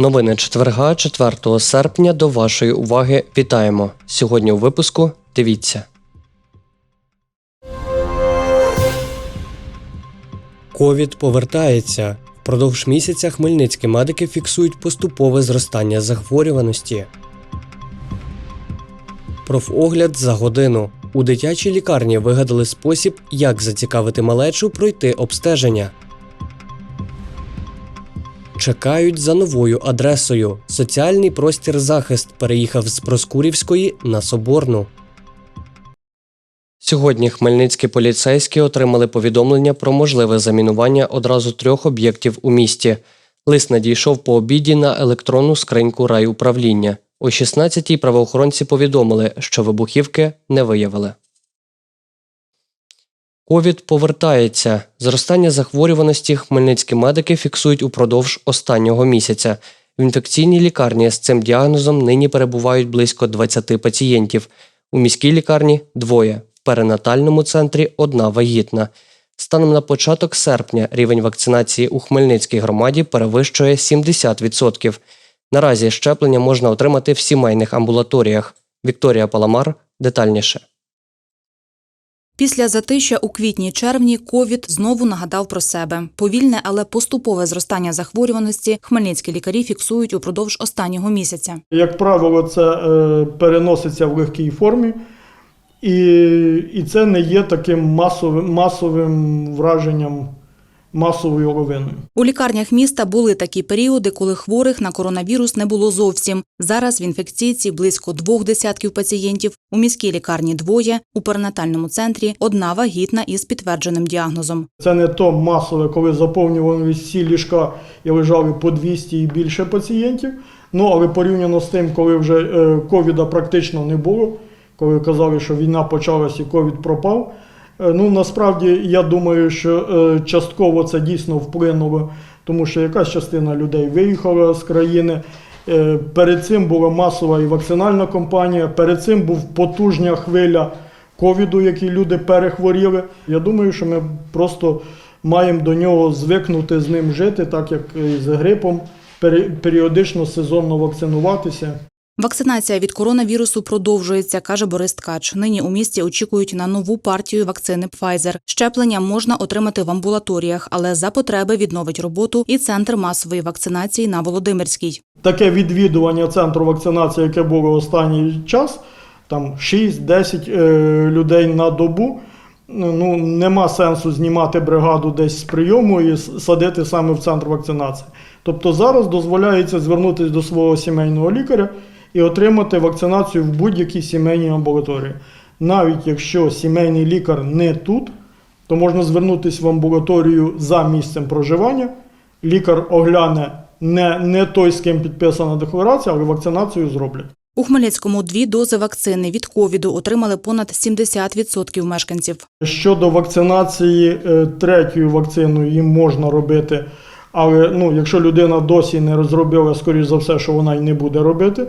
Новини четверга, 4 серпня. До вашої уваги вітаємо. Сьогодні у випуску дивіться. Ковід повертається. Впродовж місяця хмельницькі медики фіксують поступове зростання захворюваності. Профогляд за годину. У дитячій лікарні вигадали спосіб, як зацікавити малечу пройти обстеження. Чекають за новою адресою. Соціальний простір захист переїхав з Проскурівської на Соборну. Сьогодні хмельницькі поліцейські отримали повідомлення про можливе замінування одразу трьох об'єктів у місті. Лист надійшов по обіді на електронну скриньку райуправління. О 16-й правоохоронці повідомили, що вибухівки не виявили. Ковід повертається. Зростання захворюваності хмельницькі медики фіксують упродовж останнього місяця. В інфекційній лікарні з цим діагнозом нині перебувають близько 20 пацієнтів. У міській лікарні двоє. В перинатальному центрі одна вагітна. Станом на початок серпня рівень вакцинації у Хмельницькій громаді перевищує 70%. Наразі щеплення можна отримати в сімейних амбулаторіях. Вікторія Паламар детальніше. Після затища у квітні-червні ковід знову нагадав про себе. Повільне, але поступове зростання захворюваності хмельницькі лікарі фіксують упродовж останнього місяця. Як правило, це е, переноситься в легкій формі, і, і це не є таким масовим, масовим враженням, масовою ловиною. У лікарнях міста були такі періоди, коли хворих на коронавірус не було зовсім. Зараз в інфекційці близько двох десятків пацієнтів. У міській лікарні двоє, у перинатальному центрі одна вагітна із підтвердженим діагнозом. Це не то масове, коли заповнювали всі ліжка і лежали по 200 і більше пацієнтів. Ну, але порівняно з тим, коли вже е, ковіда практично не було, коли казали, що війна почалась і ковід пропав. Е, Ну, насправді, я думаю, що е, частково це дійсно вплинуло, тому що якась частина людей виїхала з країни. Е, Перед цим була масова і вакцинальна кампанія, перед цим був потужня хвиля ковіду, які люди перехворіли. Я думаю, що ми просто маємо до нього звикнути з ним жити, так як і з грипом, періодично сезонно вакцинуватися. Вакцинація від коронавірусу продовжується, каже Борис Ткач. Нині у місті очікують на нову партію вакцини Pfizer. Щеплення можна отримати в амбулаторіях, але за потреби відновить роботу і центр масової вакцинації на Володимирській. Таке відвідування центру вакцинації, яке було останній час, там 6-10 е, людей на добу. Ну, нема сенсу знімати бригаду десь з прийому і садити саме в центр вакцинації. Тобто зараз дозволяється звернутися до свого сімейного лікаря і отримати вакцинацію в будь-якій сімейній амбулаторії. Навіть якщо сімейний лікар не тут, то можна звернутися в амбулаторію за місцем проживання. Лікар огляне не, не той, з ким підписана декларація, але вакцинацію зроблять. У Хмельницькому дві дози вакцини від ковіду отримали понад 70% мешканців. Щодо вакцинації е, третьою вакциною їм можна робити, але ну, якщо людина досі не розробила, скоріш за все, що вона й не буде робити.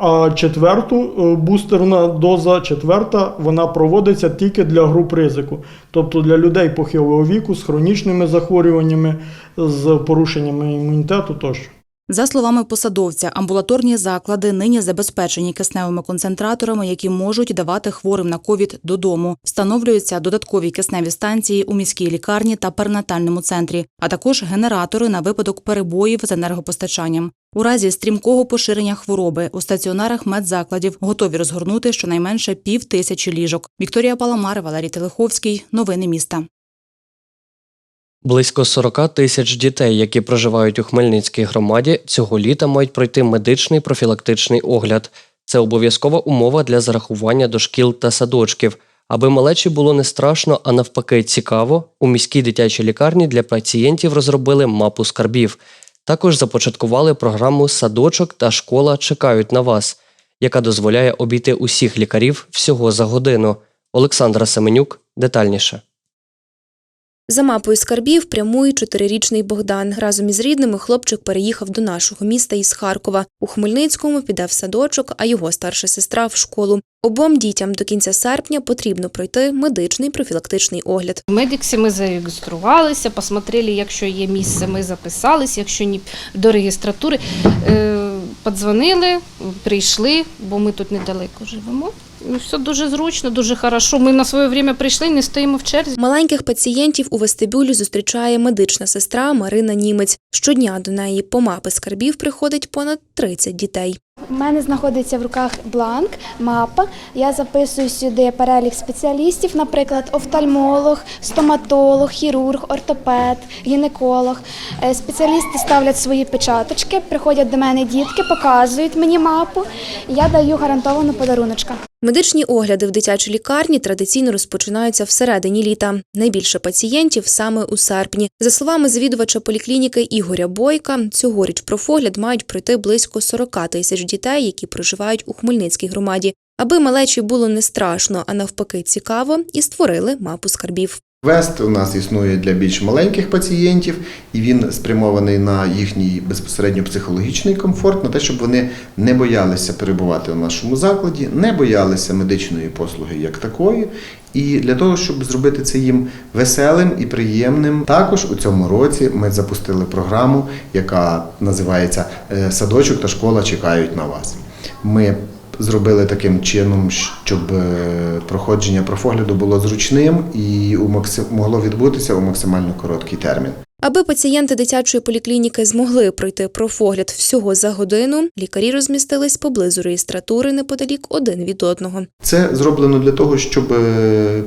А четверту е, бустерна доза, четверта, вона проводиться тільки для груп ризику, тобто для людей похилого віку з хронічними захворюваннями, з порушеннями імунітету тощо. За словами посадовця, амбулаторні заклади нині забезпечені кисневими концентраторами, які можуть давати хворим на ковід додому. Встановлюються додаткові кисневі станції у міській лікарні та перинатальному центрі, а також генератори на випадок перебоїв з енергопостачанням. У разі стрімкого поширення хвороби у стаціонарах медзакладів готові розгорнути щонайменше пів тисячі ліжок. Вікторія Паламар, Валерій Телеховський. Новини міста. Близько 40 тисяч дітей, які проживають у Хмельницькій громаді, цього літа мають пройти медичний профілактичний огляд. Це обов'язкова умова для зарахування до шкіл та садочків. Аби малечі було не страшно, а навпаки, цікаво, у міській дитячій лікарні для пацієнтів розробили мапу скарбів. Також започаткували програму Садочок та школа чекають на вас, яка дозволяє обійти усіх лікарів всього за годину. Олександра Семенюк детальніше. За мапою скарбів прямує чотирирічний Богдан. Разом із рідними хлопчик переїхав до нашого міста із Харкова. У Хмельницькому піде в садочок, а його старша сестра в школу. Обом дітям до кінця серпня потрібно пройти медичний профілактичний огляд. В Медиксі ми зареєструвалися, посмотрели, якщо є місце, ми записались, якщо ні до реєстратури. Е, Подзвонили, прийшли, бо ми тут недалеко живемо. І все дуже зручно, дуже хорошо. Ми на своє время прийшли, не стоїмо в черзі. Маленьких пацієнтів у вестибюлі зустрічає медична сестра Марина Німець. Щодня до неї по мапи скарбів приходить понад 30 дітей. У мене знаходиться в руках бланк, мапа. Я записую сюди перелік спеціалістів, наприклад, офтальмолог, стоматолог, хірург, ортопед, гінеколог. Е, Спеціалісти ставлять свої печаточки, приходять до мене дітки, показують мені мапу. Я даю гарантовану подаруночка. Медичні огляди в дитячій лікарні традиційно розпочинаються всередині літа. Найбільше пацієнтів саме у серпні. За словами завідувача поліклініки Ігоря Бойка, цьогоріч профогляд мають пройти близько 40 тисяч дітей, які проживають у Хмельницькій громаді. Аби малечі було не страшно, а навпаки цікаво, і створили мапу скарбів. Квест у нас існує для більш маленьких пацієнтів, і він спрямований на їхній безпосередньо психологічний комфорт, на те, щоб вони не боялися перебувати у нашому закладі, не боялися медичної послуги як такої. І для того, щоб зробити це їм веселим і приємним, також у цьому році ми запустили програму, яка називається е, Садочок та школа чекають на вас. Ми зробили таким чином, щоб е, проходження профогляду було зручним і могло відбутися у максимально короткий термін. Аби пацієнти дитячої поліклініки змогли пройти профогляд всього за годину, лікарі розмістились поблизу реєстратури неподалік один від одного. Це зроблено для того, щоб е,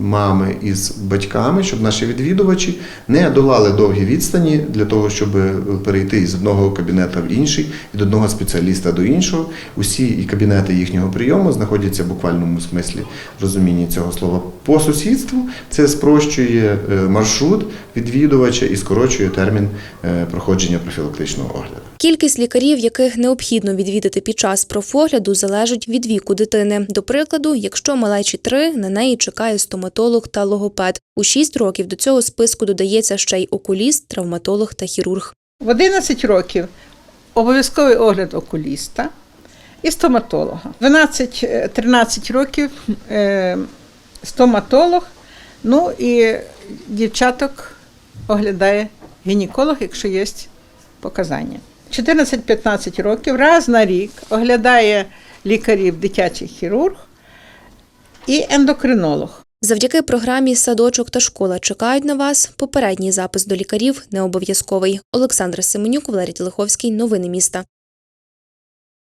мами із батьками, щоб наші відвідувачі не долали довгі відстані для того, щоб е, перейти з одного кабінету в інший, від одного спеціаліста до іншого. Усі і кабінети їхнього прийому знаходяться в буквальному смислі розумінні цього слова по сусідству. Це спрощує е, маршрут відвідувача і скорочує термін е, проходження профілактичного огляду. Кількість лікарів, яких необхідно відвідати під час профогляду, залежить від віку дитини. До прикладу, якщо малечі три, на неї чекає стоматолог та логопед. У 6 років до цього списку додається ще й окуліст, травматолог та хірург. В 11 років обов'язковий огляд окуліста і стоматолога. 12-13 років е, стоматолог, ну і дівчаток оглядає гінеколог, якщо є показання. 14-15 років раз на рік оглядає лікарів дитячий хірург і ендокринолог. Завдяки програмі Садочок та школа чекають на вас. Попередній запис до лікарів не обов'язковий. Олександра Семенюк, Валерій Телеховський. Новини міста.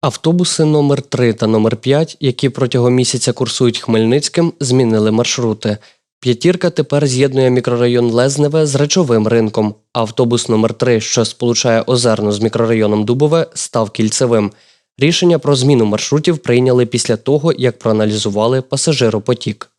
Автобуси номер 3 та номер 5, які протягом місяця курсують Хмельницьким, змінили маршрути. П'ятірка тепер з'єднує мікрорайон Лезневе з речовим ринком. Автобус номер 3, що сполучає Озерно з мікрорайоном Дубове, став кільцевим. Рішення про зміну маршрутів прийняли після того, як проаналізували пасажиропотік.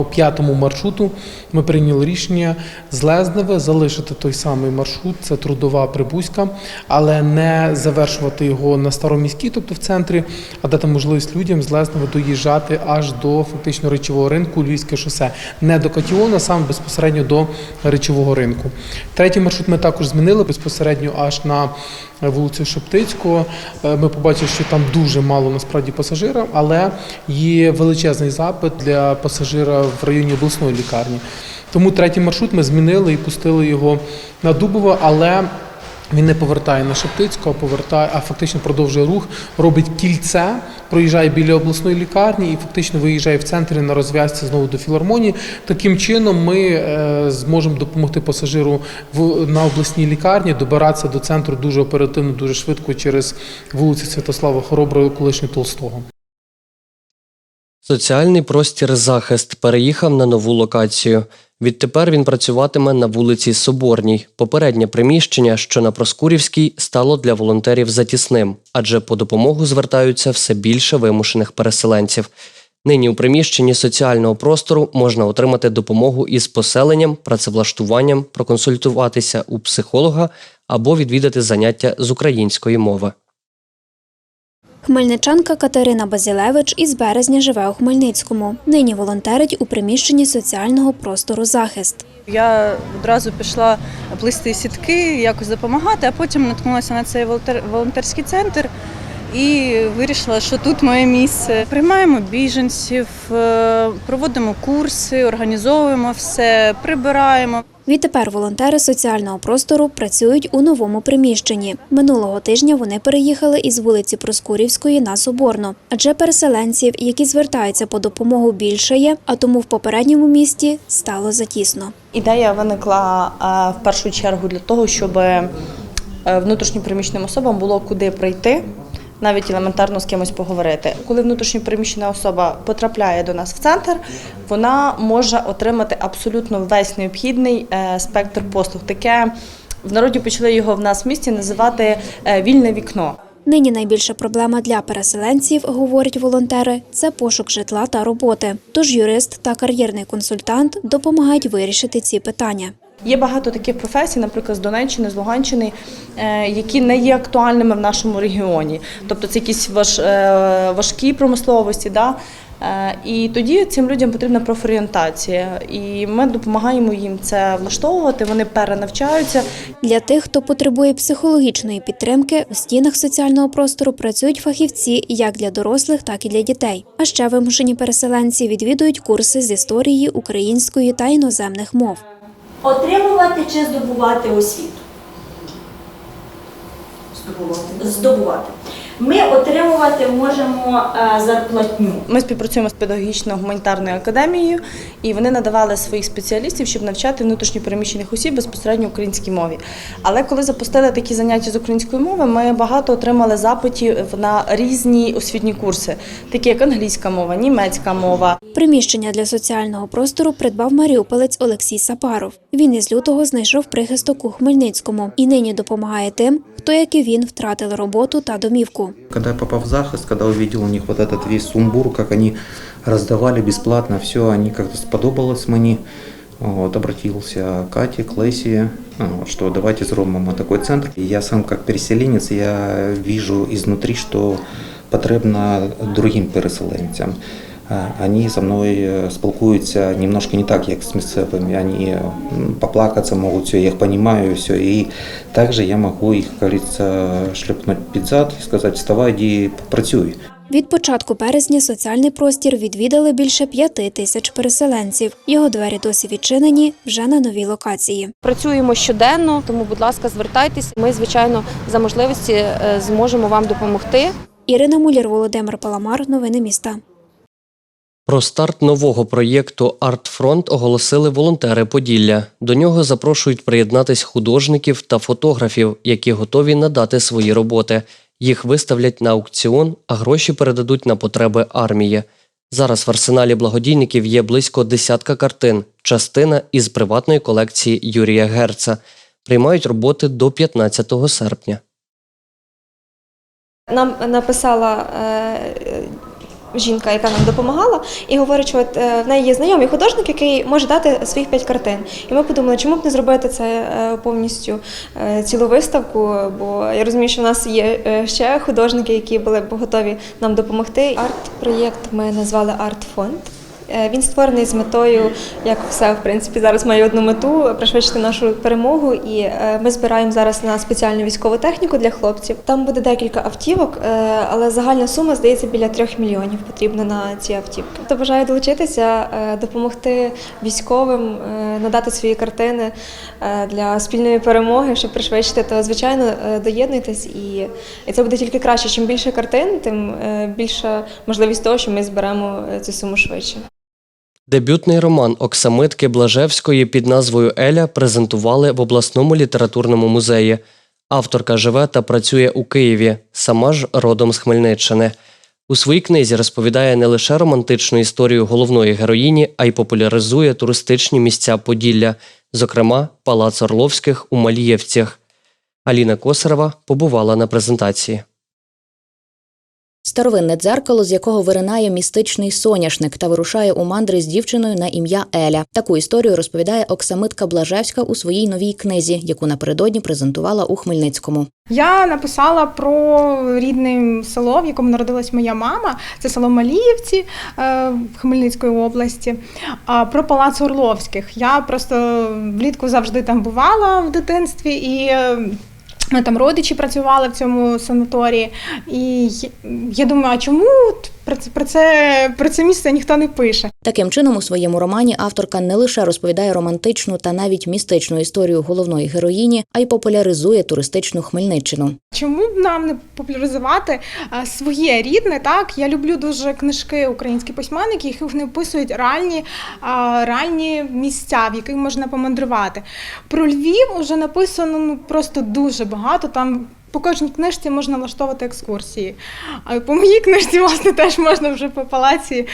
По п'ятому маршруту ми прийняли рішення з Лезневе залишити той самий маршрут, це трудова прибузька, але не завершувати його на староміській, тобто в центрі, а дати можливість людям з Лезневе доїжджати аж до фактично речового ринку Львівське шосе, не до Катіона, саме безпосередньо до речового ринку. Третій маршрут ми також змінили безпосередньо аж на вулицю Шептицького. Е, Ми побачили, що там дуже мало насправді пасажирів, але є величезний запит для пасажира в районі обласної лікарні. Тому третій маршрут ми змінили і пустили його на Дубово, але він не повертає на Шептицьку, а повертає, а фактично продовжує рух, робить кільце, проїжджає біля обласної лікарні і фактично виїжджає в центрі на розв'язці знову до філармонії. Таким чином ми е, зможемо допомогти пасажиру в на обласній лікарні добиратися до центру дуже оперативно, дуже швидко через вулицю Святослава Хороброго, колишнього Толстого. Соціальний простір захист переїхав на нову локацію. Відтепер він працюватиме на вулиці Соборній. Попереднє приміщення, що на Проскурівській, стало для волонтерів затісним, адже по допомогу звертаються все більше вимушених переселенців. Нині у приміщенні соціального простору можна отримати допомогу із поселенням, працевлаштуванням, проконсультуватися у психолога або відвідати заняття з української мови. Хмельничанка Катерина Базілевич із березня живе у Хмельницькому. Нині волонтерить у приміщенні соціального простору захист. Я одразу пішла плисти сітки, якось допомагати, а потім наткнулася на цей волонтер- волонтерський центр і вирішила, що тут моє місце. Приймаємо біженців, е, проводимо курси, організовуємо все, прибираємо. Відтепер волонтери соціального простору працюють у новому приміщенні. Минулого тижня вони переїхали із вулиці Проскурівської на Соборну, адже переселенців, які звертаються по допомогу, більше є, а тому в попередньому місті стало затісно. Ідея виникла е, в першу чергу для того, щоб е, внутрішньопереміщеним особам було куди прийти, навіть елементарно з кимось поговорити. Коли внутрішньопереміщена особа потрапляє до нас в центр, вона може отримати абсолютно весь необхідний е, спектр послуг. Таке в народі почали його в нас в місті називати е, вільне вікно. Нині найбільша проблема для переселенців, говорять волонтери, це пошук житла та роботи. Тож юрист та кар'єрний консультант допомагають вирішити ці питання. Є багато таких професій, наприклад, з Донеччини, з Луганщини, е, які не є актуальними в нашому регіоні. Тобто це якісь е, важкі промисловості. Да? Е, І тоді цим людям потрібна профорієнтація. І ми допомагаємо їм це влаштовувати, вони перенавчаються. Для тих, хто потребує психологічної підтримки, у стінах соціального простору працюють фахівці як для дорослих, так і для дітей. А ще вимушені переселенці відвідують курси з історії української та іноземних мов. Отримувати чи здобувати освіту? Здобувати. Здобувати. Ми отримувати можемо е, зарплатню. Ми співпрацюємо з педагогічно-гуманітарною академією, і вони надавали своїх спеціалістів, щоб навчати внутрішньопереміщених осіб безпосередньо українській мові. Але коли запустили такі заняття з української мови, ми багато отримали запитів на різні освітні курси, такі як англійська мова, німецька мова. Приміщення для соціального простору придбав маріуполець Олексій Сапаров. Він із лютого знайшов прихисток у Хмельницькому і нині допомагає тим, хто, як і він, втратили роботу та домівку. Когда я попал в захист, когда увидел у них вот этот весь сумбур, как они раздавали бесплатно все, они как-то сподобалось мені. Вот, обратился к Кате, к вот, что давайте зробимо такой центр. Я сам как переселенец, я вижу изнутри, что потрібно другим переселенцям. Они со мною э, спілкуються немножко не так, як з місцевими. Вони м, поплакаться все, я їх розумію, все. І також я можу їх, як говориться, шлепнути під зад і сказати, вставай, іди, працюй. Від початку березня соціальний простір відвідали більше п'яти тисяч переселенців. Його двері досі відчинені вже на новій локації. Працюємо щоденно, тому, будь ласка, звертайтесь. Ми, звичайно, за можливості е, зможемо вам допомогти. Ірина Муляр, Володимир Паламар. Новини міста. Про старт нового проєкту «Артфронт» оголосили волонтери Поділля. До нього запрошують приєднатись художників та фотографів, які готові надати свої роботи. Їх виставлять на аукціон, а гроші передадуть на потреби армії. Зараз в арсеналі благодійників є близько десятка картин, частина із приватної колекції Юрія Герца. Приймають роботи до 15 серпня. Нам написала е, жінка, яка нам допомагала, і говорить, що от е, в неї є знайомий художник, який може дати своїх п'ять картин. І ми подумали, чому б не зробити це е, повністю е, цілу виставку, бо я розумію, що в нас є ще художники, які були б готові нам допомогти. Арт-проєкт ми назвали Арт-фонд. Е, Він створений з метою, як все в принципі зараз має одну мету пришвидшити нашу перемогу. І е, ми збираємо зараз на спеціальну військову техніку для хлопців. Там буде декілька автівок, е, але загальна сума здається біля трьох мільйонів потрібно на ці автівки. Хто бажає долучитися, допомогти військовим, надати свої картини для спільної перемоги, щоб пришвидшити, то звичайно доєднуйтесь і, це буде тільки краще. Чим більше картин, тим більша можливість того, що ми зберемо цю суму швидше. Дебютний роман Оксамитки Блажевської під назвою Еля презентували в обласному літературному музеї. Авторка живе та працює у Києві, сама ж родом з Хмельниччини. У своїй книзі розповідає не лише романтичну історію головної героїні, а й популяризує туристичні місця Поділля, зокрема Палац Орловських у Малієвцях. Аліна Косарева побувала на презентації. Старовинне дзеркало, з якого виринає містичний соняшник та вирушає у мандри з дівчиною на ім'я Еля. Таку історію розповідає Оксамитка Блажевська у своїй новій книзі, яку напередодні презентувала у Хмельницькому. Я написала про рідне село, в якому народилась моя мама. Це село Маліївці е, Хмельницької області. А про палац Орловських. Я просто влітку завжди там бувала в дитинстві і. Там родичі працювали в цьому санаторії, і я- думаю, а чому про це про це про це місце ніхто не пише? Таким чином, у своєму романі авторка не лише розповідає романтичну та навіть містичну історію головної героїні, а й популяризує туристичну Хмельниччину. Чому б нам не популяризувати а, своє рідне? Так я люблю дуже книжки українських письменників, які вони описують реальні, а, реальні місця, в яких можна помандрувати. Про Львів вже написано ну просто дуже багато. Там по кожній книжці можна влаштовувати екскурсії. А по моїй книжці, власне, теж можна вже по палаці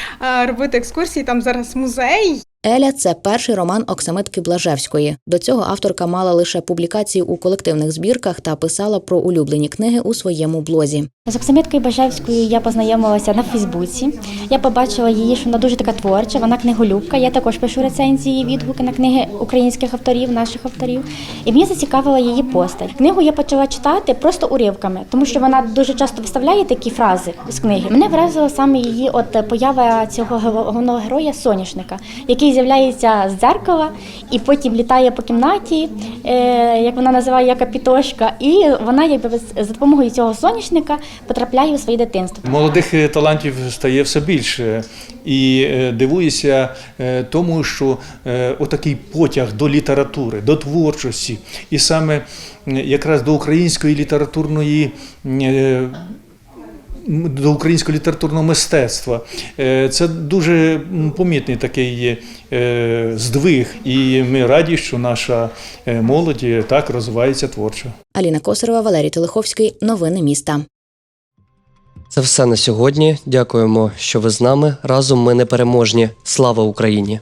робити екскурсії. Там зараз музей. Еля це перший роман Оксамитки Блажевської. До цього авторка мала лише публікації у колективних збірках та писала про улюблені книги у своєму блозі. З Оксамиткою Бажевською я познайомилася на Фейсбуці. Я побачила її, що вона дуже така творча, вона книголюбка. Я також пишу рецензії, відгуки на книги українських авторів, наших авторів. І мені зацікавила її постать. Книгу я почала читати просто уривками, тому що вона дуже часто вставляє такі фрази з книги. Мене вразила саме її от поява цього головного героя соняшника, який з'являється з дзеркала і потім літає по кімнаті, е, як вона називає як капітошка, і вона якби за допомогою цього соняшника потрапляє у своє дитинство. Молодих е, талантів стає все більше. І е, дивуюся тому, що отакий потяг до літератури, до творчості, і саме якраз до української літературної. До українського літературного мистецтва. Е, Це дуже помітний такий е, здвиг, і ми раді, що наша е, молодь так розвивається творчо. Аліна Косарова, Валерій Телеховський. Новини міста. Це все на сьогодні. Дякуємо, що ви з нами. Разом ми непереможні. Слава Україні!